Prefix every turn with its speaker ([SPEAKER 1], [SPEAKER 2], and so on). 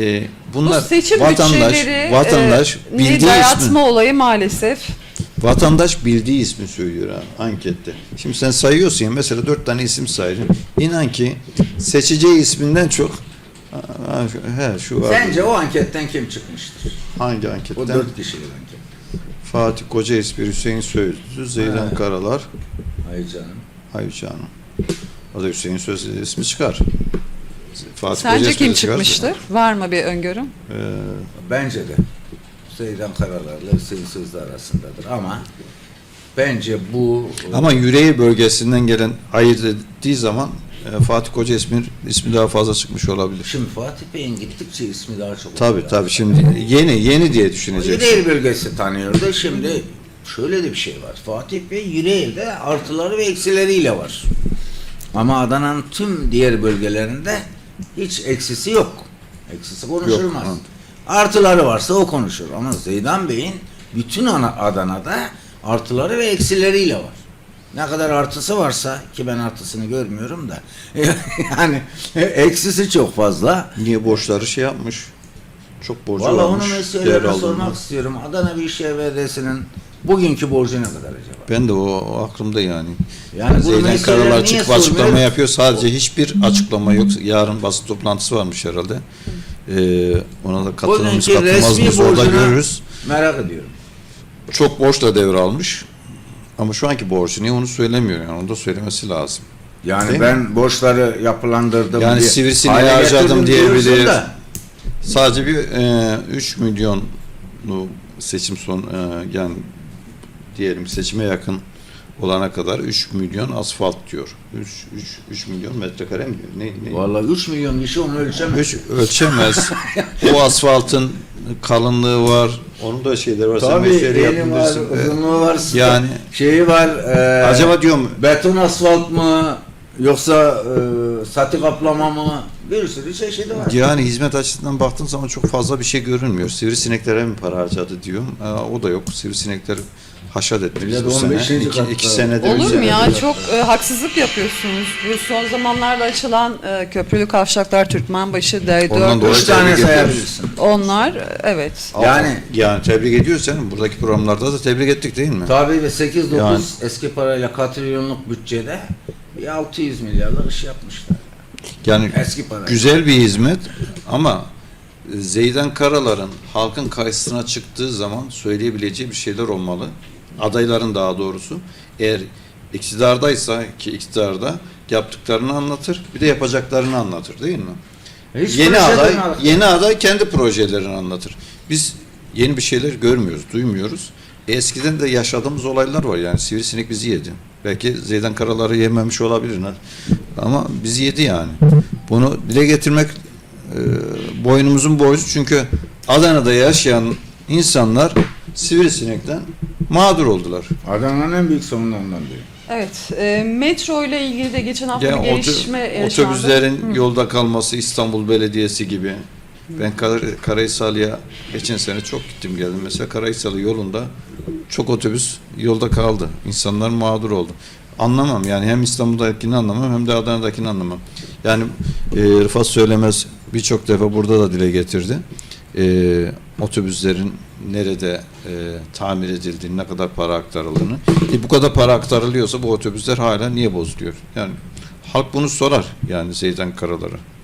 [SPEAKER 1] Bu
[SPEAKER 2] bunlar
[SPEAKER 1] seçim
[SPEAKER 2] vatandaş
[SPEAKER 1] bütçeleri
[SPEAKER 2] vatandaş
[SPEAKER 1] e,
[SPEAKER 2] bildiği
[SPEAKER 1] dayatma
[SPEAKER 2] ismi
[SPEAKER 1] olayı maalesef.
[SPEAKER 2] vatandaş bildiği ismi söylüyor ha, ankette. Şimdi sen sayıyorsun ya mesela dört tane isim saydın. İnan ki seçeceği isminden çok ha, ha, şu- he şu var.
[SPEAKER 3] Sence o anketten kim çıkmıştır?
[SPEAKER 2] hangi
[SPEAKER 3] O
[SPEAKER 2] anketten?
[SPEAKER 3] dört kişilik anket.
[SPEAKER 2] Fatih Koca Espri, Hüseyin Söğütlü, Zeydan
[SPEAKER 3] Evet.
[SPEAKER 2] Karalar,
[SPEAKER 3] Hayır canım.
[SPEAKER 2] Ayça Hanım. O da Hüseyin Söğütlü ismi çıkar. Fatih
[SPEAKER 1] Sence
[SPEAKER 2] Koca
[SPEAKER 1] kim
[SPEAKER 2] çıkar.
[SPEAKER 1] çıkmıştır? Var mı bir öngörüm?
[SPEAKER 2] Ee,
[SPEAKER 3] Bence de. Zeydan Karalar'la Hüseyin Sözlü arasındadır ama bence bu
[SPEAKER 2] Ama yüreği bölgesinden gelen ayırt ettiği zaman e, Fatih Koca ismi, ismi daha fazla çıkmış olabilir.
[SPEAKER 3] şimdi Fatih Bey'in gittikçe ismi daha çok
[SPEAKER 2] Tabii
[SPEAKER 3] oluyor.
[SPEAKER 2] tabii şimdi yeni yeni diye düşüneceksin.
[SPEAKER 3] Yüreğir bölgesi tanıyordu. Şimdi şöyle de bir şey var. Fatih Bey Yüreğir'de artıları ve eksileriyle var. Ama Adana'nın tüm diğer bölgelerinde hiç eksisi yok. Eksisi konuşulmaz.
[SPEAKER 2] Yok,
[SPEAKER 3] Artıları varsa o konuşur. Ama Zeydan Bey'in bütün ana- Adana'da artıları ve eksileriyle var. Ne kadar artısı varsa ki ben artısını görmüyorum da yani eksisi çok fazla.
[SPEAKER 2] Niye borçları şey yapmış? Çok borcu
[SPEAKER 3] Valla onu
[SPEAKER 2] varmış. değer
[SPEAKER 3] mesleğine
[SPEAKER 2] aldığında.
[SPEAKER 3] sormak istiyorum. Adana Büyükşehir Belediyesi'nin bugünkü borcu ne kadar acaba?
[SPEAKER 2] Ben de o, o aklımda yani.
[SPEAKER 3] Yani mesleğine
[SPEAKER 2] Karalar
[SPEAKER 3] niye
[SPEAKER 2] çıkıp açıklama
[SPEAKER 3] sormuyor?
[SPEAKER 2] yapıyor. Sadece hiçbir açıklama yok. Yarın basın toplantısı varmış herhalde. Ee, ona da katılır mıyız
[SPEAKER 3] Bugünkü
[SPEAKER 2] katılmaz
[SPEAKER 3] resmi
[SPEAKER 2] mıyız orada görürüz.
[SPEAKER 3] Merak ediyorum.
[SPEAKER 2] Çok borçla devralmış. Ama şu anki borcu niye onu söylemiyor yani onu da söylemesi lazım.
[SPEAKER 3] Yani
[SPEAKER 2] Değil
[SPEAKER 3] ben borçları yapılandırdım
[SPEAKER 2] Yani
[SPEAKER 3] diye
[SPEAKER 2] sivrisineği
[SPEAKER 3] hale
[SPEAKER 2] harcadım
[SPEAKER 3] getirdim
[SPEAKER 2] diyebilir.
[SPEAKER 3] diyorsun da,
[SPEAKER 2] Sadece bir e, 3 milyon bu seçim son e, yani diyelim seçime yakın olana kadar 3 milyon asfalt diyor. 3 3 3 milyon metrekare mi diyor? Ne ne?
[SPEAKER 3] Vallahi 3 milyon kişi onu ölçemez.
[SPEAKER 2] Üç ölçemez. o asfaltın kalınlığı var. Onun da şeyleri var.
[SPEAKER 3] Tabii
[SPEAKER 2] yaptın
[SPEAKER 3] var, uzunluğu var,
[SPEAKER 2] yani-
[SPEAKER 3] şeyi var. e,
[SPEAKER 2] Acaba diyorum
[SPEAKER 3] beton asfalt mı yoksa e, sati kaplama mı? Bir sürü çeşidi var.
[SPEAKER 2] yani hizmet açısından baktığın zaman çok fazla bir şey görünmüyor. Sivrisineklere mi para harcadı diyorum. E, o da yok. Sivrisinekler haşat ettik
[SPEAKER 3] Millet
[SPEAKER 2] bu sene.
[SPEAKER 3] 15.
[SPEAKER 2] İki,
[SPEAKER 3] katta.
[SPEAKER 2] iki senedir.
[SPEAKER 1] Olur mu ya? Çok e, haksızlık yapıyorsunuz. Bu son zamanlarda açılan e, köprülü kavşaklar Türkmenbaşı,
[SPEAKER 2] Ondan
[SPEAKER 1] D4
[SPEAKER 2] dolayı
[SPEAKER 3] Üç tane
[SPEAKER 2] tebrik ediyoruz.
[SPEAKER 3] sayabilirsin.
[SPEAKER 1] onlar e, evet.
[SPEAKER 3] Yani
[SPEAKER 2] Yani tebrik ediyoruz canım. Buradaki programlarda da tebrik ettik değil mi?
[SPEAKER 3] tabii ve 8-9
[SPEAKER 2] Yani-
[SPEAKER 3] eski parayla katrilyonluk bütçede bir 600 milyarlık iş yapmışlar.
[SPEAKER 2] Yani
[SPEAKER 3] Eski parayla.
[SPEAKER 2] güzel bir hizmet ama Zeydan Karalar'ın halkın karşısına çıktığı zaman söyleyebileceği bir şeyler olmalı. Adayların daha doğrusu. Eğer iktidardaysa ki iktidarda yaptıklarını anlatır, bir de yapacaklarını anlatır değil mi?
[SPEAKER 3] Hiç
[SPEAKER 2] yeni aday, yeni aday kendi projelerini anlatır. Biz yeni bir şeyler görmüyoruz, duymuyoruz. E, eskiden de yaşadığımız olaylar var yani sivrisinek bizi yedi. Belki Zeydan Karalar'ı yememiş olabilir ha. ama bizi yedi yani. Bunu dile getirmek e, boynumuzun borcu çünkü Adana'da yaşayan insanlar sivrisinekten mağdur oldular.
[SPEAKER 3] Adana'nın en büyük sorunlarından biri.
[SPEAKER 1] Evet. E, metro ile ilgili de geçen hafta
[SPEAKER 2] Yani
[SPEAKER 1] bir gelişme yaşandı.
[SPEAKER 2] otobüslerin
[SPEAKER 1] Hı.
[SPEAKER 2] yolda kalması İstanbul Belediyesi gibi. Ben Kar Karahisarlı'ya geçen sene çok gittim geldim. Mesela Karahisarlı yolunda çok otobüs yolda kaldı. İnsanlar mağdur oldu. Anlamam yani hem İstanbul'dakini anlamam hem de Adana'dakini anlamam. Yani e, Rıfat Söylemez birçok defa burada da dile getirdi. E, otobüslerin nerede e, tamir edildiğini, ne kadar para aktarıldığını. E, bu kadar para aktarılıyorsa bu otobüsler hala niye bozuluyor? Yani halk bunu sorar yani Zeydan Karalar'a.